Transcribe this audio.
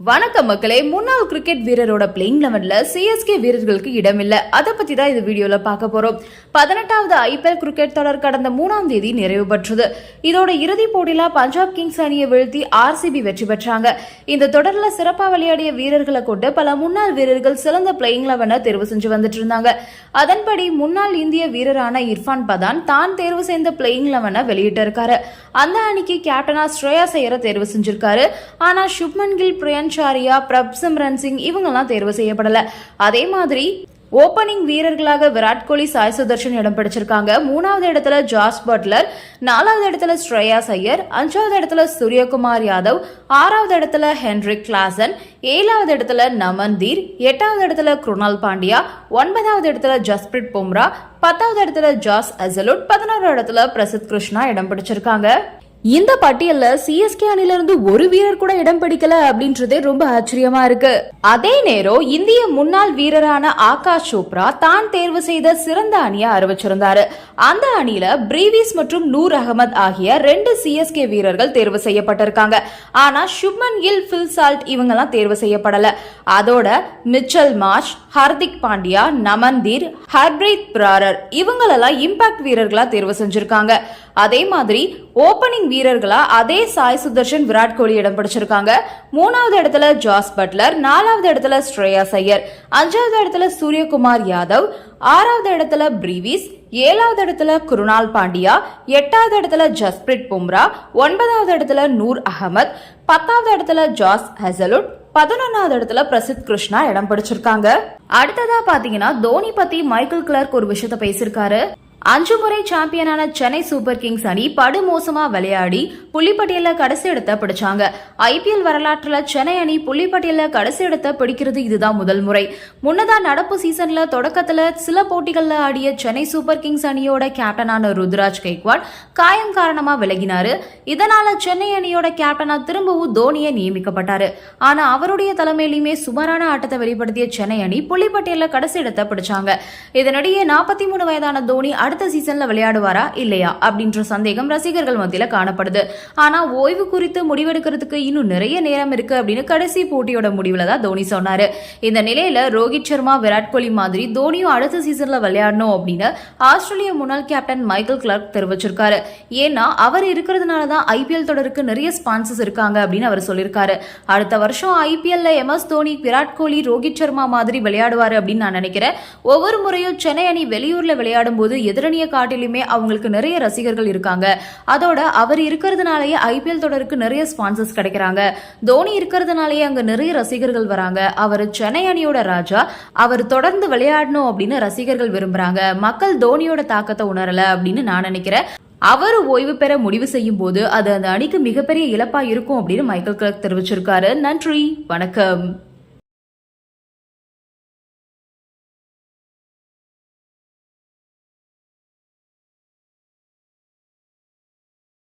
வணக்கம் மக்களே முன்னாள் கிரிக்கெட் வீரரோட பிளேயிங் லெவன்ல சிஎஸ்கே வீரர்களுக்கு இடமில்லை. அதை பத்தி தான் இந்த வீடியோல பார்க்க போறோம். பதினெட்டாவது ஐபிஎல் கிரிக்கெட் தொடர் கடந்த மூணாம் தேதி நிறைவு பெற்றது. இதோட இறுதிப் போட்டியில பஞ்சாப் கிங்ஸ் அணியை வீழ்த்தி ஆர்சிபி வெற்றி பெற்றாங்க. இந்த தொடர்ல சிறப்பா விளையாடிய வீரர்களை கொண்டு பல முன்னாள் வீரர்கள் சிறந்த பிளேயிங் லெவனை தேர்வு செஞ்சு வந்துட்டு இருந்தாங்க. அதன்படி முன்னாள் இந்திய வீரரான இர்ஃபான் பதான் தான் தேர்வு செய்த பிளேயிங் லெவனை வெளியிட்டிருக்காரு. அந்த அணிக்கு கேப்டனா ஸ்ரேயா செய்யற தேர்வு செஞ்சிருக்காரு. ஆனா சுப்மன் கில் சாரியா பிரப் சிம்ரன் சிங் இவங்கெல்லாம் தேர்வு செய்யப்படல. அதே மாதிரி ஓப்பனிங் வீரர்களாக விராட் கோலி சாய் சுதர்ஷன் இடம் பிடிச்சிருக்காங்க. மூணாவது இடத்துல ஜாஸ் பட்லர் நாலாவது இடத்துல ஸ்ரேயாஸ் சையர் அஞ்சாவது இடத்துல சூரியகுமார் யாதவ் ஆறாவது இடத்துல ஹென்ரிக் கிளாசன் ஏழாவது இடத்துல நமன்தீர் எட்டாவது இடத்துல குருணால் பாண்டியா ஒன்பதாவது இடத்துல ஜஸ்பிரிட் பும்ரா பத்தாவது இடத்துல ஜாஸ் அசலுட் பதினோரு இடத்துல பிரசித் கிருஷ்ணா இடம் பிடிச்சிருக்காங்க. இந்த பட்டியல்ல சிஎஸ்கே அணில இருந்து ஒரு வீரர் கூட இடம் பிடிக்கல அப்படின்றதே ரொம்ப ஆச்சரியமா இருக்கு. அதே நேரம் இந்திய முன்னாள் வீரரான ஆகாஷ் சோப்ரா தான் தேர்வு செய்த சிறந்த அணியை அறிவிச்சிருந்தாரு. அந்த அணியில பிரீவிஸ் மற்றும் நூர் அகமது ஆகிய ரெண்டு சிஎஸ்கே வீரர்கள் தேர்வு செய்யப்பட்டிருக்காங்க. ஆனா சுப்மன் கில் ஃபில் சால்ட் இவங்கெல்லாம் தேர்வு செய்யப்படல. அதோட மிச்சல் மார்ஷ் ஹர்திக் பாண்டியா நமந்தீர் ஹர்பிரீத் பிராரர் இவங்களெல்லாம் இம்பாக்ட் வீரர்களா தேர்வு செஞ்சிருக்காங்க. அதே மாதிரி ஓப்பனிங் வீரர்களா? அதே சாய் சுதர்ஷன் விராட் கோலி இடம் பிடிச்சிருக்காங்க மூணாவது இடத்துல ஜாஸ் பட்லர் நாலாவது இடத்துல ஸ்ரேயாஸ் ஐயர் அஞ்சாவது இடத்துல சூரியகுமார் யாதவ் ஆறாவது இடத்துல பிரீவிஸ் ஏழாவது இடத்துல குருணால் பாண்டியா எட்டாவது இடத்துல ஜஸ்பிரிட் பும்ரா ஒன்பதாவது இடத்துல நூர் அகமத் பத்தாவது இடத்துல ஜாஸ் ஹெசலுட் பதினொன்னாவது இடத்துல பிரசித் கிருஷ்ணா இடம் பிடிச்சிருக்காங்க அடுத்ததா பாத்தீங்கன்னா தோனி பத்தி மைக்கேல் கிளர்க் ஒரு விஷயத்த பேசியிருக்காரு. அஞ்சு முறை சாம்பியனான சென்னை சூப்பர் கிங்ஸ் அணி படுமோசமா விளையாடி புள்ளிப்பட்டியல கடைசி இடத்த பிடிச்சாங்க. ஐபிஎல் வரலாற்றுல சென்னை அணி புள்ளிப்பட்டியல கடைசி இடத்த பிடிக்கிறது இதுதான் முதல் முறை. முன்னதா நடப்பு சீசன்ல தொடக்கத்துல சில போட்டிகள்ல ஆடிய சென்னை சூப்பர் கிங்ஸ் அணியோட கேப்டனான ருத்ராஜ் கெய்க்வாட் காயம் காரணமா விலகினாரு. இதனால சென்னை அணியோட கேப்டனா திரும்பவும் தோனியை நியமிக்கப்பட்டாரு. ஆனா அவருடைய தலைமையிலுமே சுமாரான ஆட்டத்தை வெளிப்படுத்திய சென்னை அணி புள்ளிப்பட்டியல கடைசி இடத்த பிடிச்சாங்க. இதனிடையே நாற்பத்தி மூணு வயதான தோனி அடுத்த சீசன்ல விளையாடுவாரா? இல்லையா? அப்படின்ற சந்தேகம் ரசிகர்கள் மத்தியில காணப்படுது. ஆனா ஓய்வு குறித்து முடிவெடுக்கிறதுக்கு இன்னும் நிறைய நேரம் இருக்கு அப்படின்னு கடைசி போட்டியோட முடிவுல தான் தோனி சொன்னாரு. இந்த நிலையில ரோஹித் சர்மா விராட் கோலி மாதிரி தோனியும் அடுத்த சீசன்ல விளையாடணும் அப்படின்னு ஆஸ்திரேலிய முன்னாள் கேப்டன் மைக்கேல் கிளார்க் தெரிவிச்சிருக்காரு. ஏன்னா அவர் இருக்கிறதுனால தான் ஐபிஎல் தொடருக்கு நிறைய ஸ்பான்சர்ஸ் இருக்காங்க அப்படின்னு அவர் சொல்லியிருக்காரு. அடுத்த வருஷம் ஐபிஎல்ல எம் எஸ் தோனி விராட் கோலி ரோஹித் சர்மா மாதிரி விளையாடுவாரு அப்படின்னு நான் நினைக்கிறேன். ஒவ்வொரு முறையும் சென்னை அணி வெளியூர்ல விளையாடும் போது எதிரணியை காட்டிலுமே அவங்களுக்கு நிறைய ரசிகர்கள் இருக்காங்க. அதோட அவர் இருக்கிறதுனாலயே ஐபிஎல் தொடருக்கு நிறைய ஸ்பான்சர்ஸ் கிடைக்கிறாங்க. தோனி இருக்கிறதுனாலயே அங்க நிறைய ரசிகர்கள் வராங்க. அவர் சென்னை அணியோட ராஜா. அவர் தொடர்ந்து விளையாடணும் அப்படின்னு ரசிகர்கள் விரும்புறாங்க. மக்கள் தோனியோட தாக்கத்தை உணரல அப்படின்னு நான் நினைக்கிறேன். அவர் ஓய்வு பெற முடிவு செய்யும் போது அது அந்த அணிக்கு மிகப்பெரிய இழப்பா இருக்கும் அப்படின்னு மைக்கேல் கிளர்க் தெரிவிச்சிருக்காரு. நன்றி. வணக்கம்.